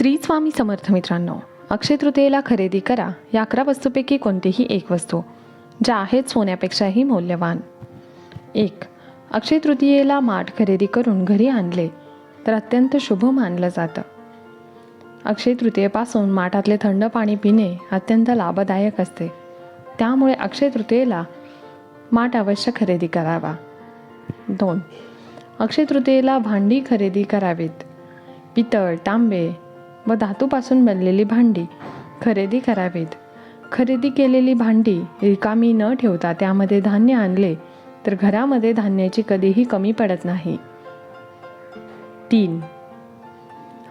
श्री स्वामी समर्थ मित्रांनो अक्षय तृतीयेला खरेदी करा. या अकरा वस्तूपैकी कोणतीही एक वस्तू ज्या आहेत सोन्यापेक्षाही मौल्यवान. एक अक्षय तृतीयेला माठ खरेदी करून घरी आणले तर अत्यंत शुभ मानलं जातं. अक्षय तृतीयेपासून माठातले थंड पाणी पिणे अत्यंत लाभदायक असते. त्यामुळे अक्षय तृतीयेला माठ अवश्य खरेदी करावा. दोन अक्षय तृतीयेला भांडी खरेदी करावीत. पितळ तांबे व धातूपासून बनलेली भांडी खरेदी करावीत. खरेदी केलेली भांडी रिकामी न ठेवता त्यामध्ये धान्य आणले तर घरामध्ये धान्याची कधीही कमी पडत नाही. तीन.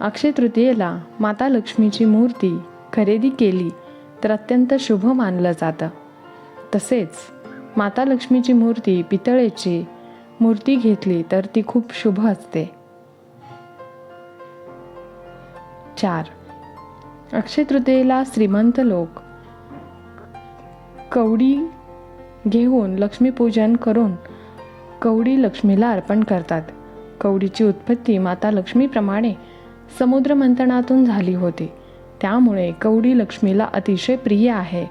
अक्षय तृतीयेला माता लक्ष्मीची मूर्ती खरेदी केली तर अत्यंत शुभ मानलं जातं. तसेच माता लक्ष्मीची मूर्ती पितळेची मूर्ती घेतली तर ती खूप शुभ असते. चार. अक्षय तृतीयेला श्रीमंत लोक. कवडी घेऊन लक्ष्मीपूजन करून कवडी लक्ष्मीला अर्पण करतात. कवडीची उत्पत्ती माता लक्ष्मीप्रमाणे समुद्रमंथनातून झाली होती. त्यामुळे कवडी लक्ष्मीला अतिशय प्रिय आहे.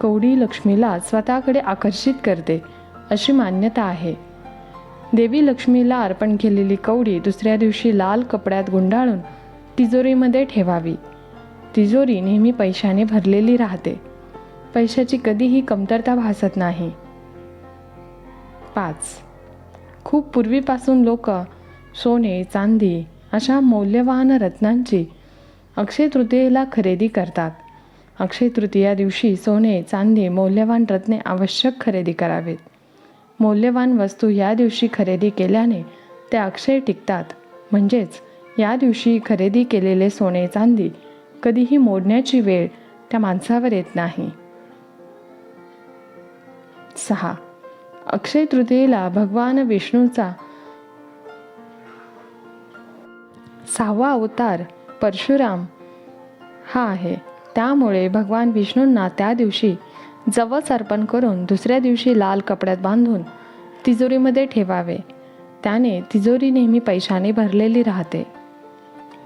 कवडी लक्ष्मीला स्वतःकडे आकर्षित करते अशी मान्यता आहे. देवी लक्ष्मीला अर्पण केलेली कवडी दुसऱ्या दिवशी लाल कपड्यात गुंडाळून तिजोरीमध्ये ठेवावी. तिजोरी नेहमी पैशाने भरलेली राहते. पैशाची कधीही कमतरता भासत नाही. पाच. खूप पूर्वीपासून लोक सोने चांदी अशा मौल्यवान रत्नांची अक्षय तृतीयेला खरेदी करतात. अक्षय तृतीया दिवशी सोने चांदी मौल्यवान रत्ने आवश्यक खरेदी करावेत. मौल्यवान वस्तू या दिवशी खरेदी केल्याने त्या अक्षय टिकतात. म्हणजेच या दिवशी खरेदी केलेले सोने चांदी कधीही मोडण्याची वेळ त्या माणसावर येत नाही. सहा. अक्षय तृतीयेला भगवान विष्णूचा सहावा अवतार परशुराम हा आहे. त्यामुळे भगवान विष्णूंना त्या दिवशी जवस अर्पण करून दुसऱ्या दिवशी लाल कपड्यात बांधून तिजोरीमध्ये ठेवावे. त्याने तिजोरी नेहमी पैशाने भरलेली राहते.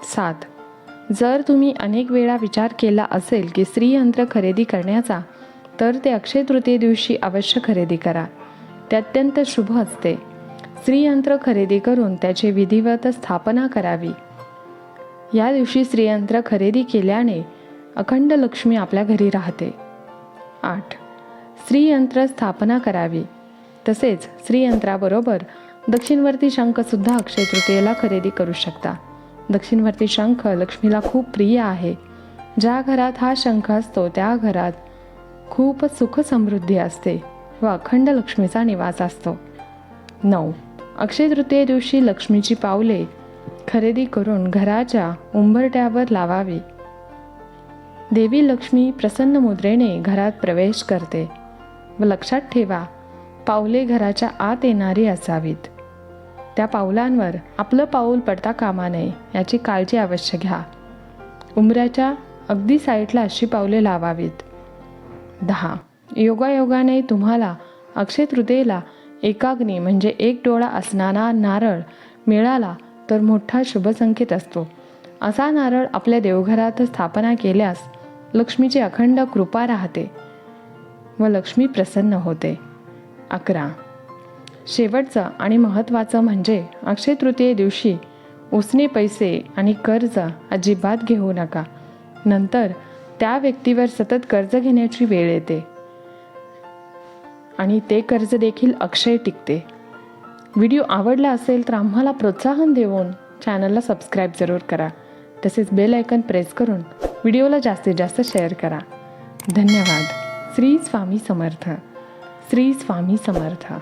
सात. जर तुम्ही अनेक वेळा विचार केला असेल की स्त्रीयंत्र खरेदी करण्याचा तर ते अक्षय तृतीय दिवशी अवश्य खरेदी करा. ते अत्यंत शुभ असते. स्त्रीयंत्र खरेदी करून त्याची विधिवत स्थापना करावी. या दिवशी स्त्रीयंत्र खरेदी केल्याने अखंड लक्ष्मी आपल्या घरी राहते. आठ. स्त्रीयंत्र स्थापना करावी. तसेच स्त्रीयंत्राबरोबर दक्षिणवर्ती शंखसुद्धा अक्षय तृतीयेला खरेदी करू शकता. दक्षिणवर्ती शंख लक्ष्मीला खूप प्रिय आहे. ज्या घरात हा शंख असतो त्या घरात खूप सुख समृद्धी असते व अखंड लक्ष्मीचा निवास असतो. नऊ. अक्षय तृतीये दिवशी लक्ष्मीची पावले खरेदी करून घराच्या उंबरट्यावर लावावी. देवी लक्ष्मी प्रसन्न मुद्रेने घरात प्रवेश करते व लक्षात ठेवा पावले घराच्या आत येणारी असावीत. त्या पावलांवर आपलं पाऊल पडता कामा नये याची काळजी अवश्य घ्या. उमऱ्याच्या अगदी साईडला अशी पावले लावावीत. दहा. योगायोगाने तुम्हाला अक्षय तृतीयेला एकाग्नी म्हणजे एक डोळा असणारा नारळ मिळाला तर मोठा शुभसंकेत असतो. असा नारळ आपल्या देवघरात स्थापना केल्यास लक्ष्मीची अखंड कृपा राहते व लक्ष्मी प्रसन्न होते. अकरा. शेवटचं आणि महत्त्वाचं म्हणजे अक्षय तृतीये दिवशी उसने पैसे आणि कर्ज अजिबात घेऊ नका. नंतर त्या व्यक्तीवर सतत कर्ज घेण्याची वेळ येते. आणि ते कर्ज देखील अक्षय टिकते. व्हिडिओ आवडला असेल तर आम्हाला प्रोत्साहन देऊन चॅनलला सबस्क्राईब जरूर करा. तसेच बेल आयकन प्रेस करून व्हिडिओला जास्तीत जास्त शेअर करा. धन्यवाद. श्री स्वामी समर्थ. श्री स्वामी समर्थ.